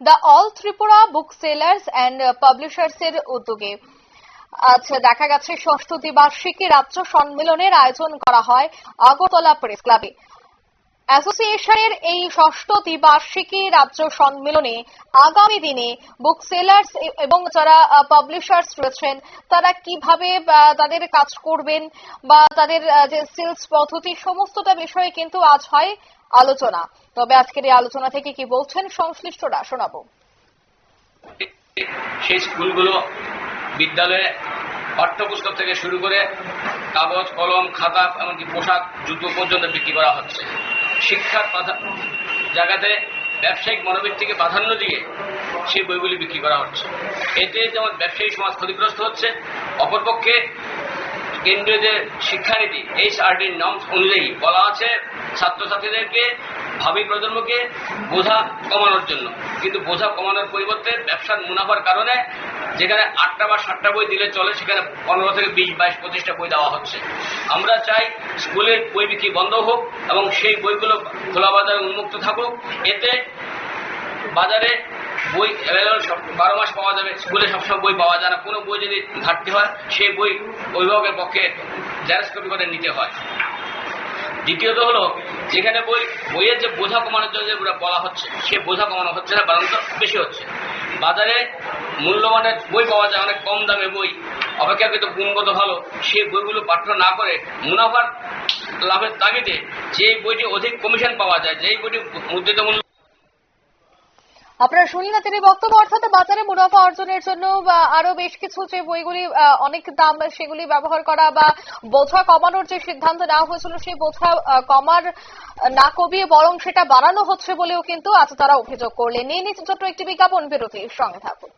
The all Tripura book sellers and publishers এর উদ্যোগে আচ্ছা দেখা গেছে ষষ্ঠ দ্বিবার্ষিকী রাজ্য সম্মেলনের আয়োজন করা হয় আগরতলা প্রেস ক্লাবে। অ্যাসোসিয়েশনের এই ষষ্ঠ দ্বিবার্ষিকী রাজ্য সম্মেলনে আগামী দিনে বুক সেলার্স এবং যারা পাবলিশার্স রয়েছেন, তারা কীভাবে তাদের কাজ করবেন, বা, তাদের যে সেলস পদ্ধতি, সমস্তটা বিষয়ে কিন্তু আজ হয় আলোচনা। তবে আজকের এই আলোচনা থেকে কি বলছেন সংশ্লিষ্টরা, শোনাবো। সেই স্কুলগুলো, বিদ্যালয়ে পাঠ্যপুস্তক থেকে শুরু করে কাগজ, কলম, খাতা, এমনকি পোশাক, জুতো পর্যন্ত বিক্রি করা হচ্ছে। শিক্ষার প্রাধা- জায়গাতে ব্যবসায়িক মনোবৃত্তিকে প্রাধান্য দিয়ে সেই বইগুলি বিক্রি করা হচ্ছে। এতে যেমন ব্যবসায়ী সমাজ ক্ষতিগ্রস্ত হচ্ছে, অপরপক্ষে কেন্দ্রীয় যে শিক্ষানীতি এইচ আরডির নর্মস অনুযায়ী বলা আছে, ছাত্রছাত্রীদেরকে, ভাবি প্রজন্মকে বোঝা কমানোর জন্য। কিন্তু বোঝা কমানোর পরিবর্তে ব্যবসার মুনাফার কারণে যেখানে আটটা বা সাতটা বই দিলে চলে, সেখানে পনেরো থেকে বিশ, বাইশ, পঁচিশটা বই দেওয়া হচ্ছে। আমরা চাই স্কুলের বই বিক্রি বন্ধ হোক এবং সেই বইগুলো খোলা বাজারে উন্মুক্ত থাকুক। এতে বাজারে বই অ্যাভেলেবল সব, বারো মাস পাওয়া যাবে। স্কুলে সবসময় বই পাওয়া যায় না। কোনো বই যদি ঘাটতি হয়, সেই বই অভিভাবকের পক্ষে জেরক্স কপি করে নিতে হয়। দ্বিতীয়ত হলো, যেখানে বই, বইয়ের যে বোঝা কমানোর জন্য যে বলা হচ্ছে, সে বোঝা কমানো হচ্ছে না, বরঞ্চ বেশি হচ্ছে। বাজারে মূল্যমানের বই পাওয়া যায়, অনেক কম দামে বই। অপেক্ষাকৃত গুণগত ভালো সেই বইগুলো পাঠ্য না করে মুনাফার লাভের তাগিদে যে বইটি অধিক কমিশন পাওয়া যায়, যেই বইটি মুদ্রিত মূল্য আপনারা শুনলেন তিনি বক্তব্য, অর্থাৎ বাজারে মুনাফা অর্জনের জন্য আরও বেশ কিছু যে বইগুলি অনেক দাম সেগুলি ব্যবহার করা বা বোঝা কমানোর যে সিদ্ধান্ত নেওয়া হয়েছিল, সেই বোঝা কমার না কমিয়ে বরং সেটা বাড়ানো হচ্ছে বলেও কিন্তু আজ তারা অভিযোগ করলেন। নিয়ে নিচ্ছে ছোট্ট একটি বিজ্ঞাপন বিরতির সঙ্গে থাকুন।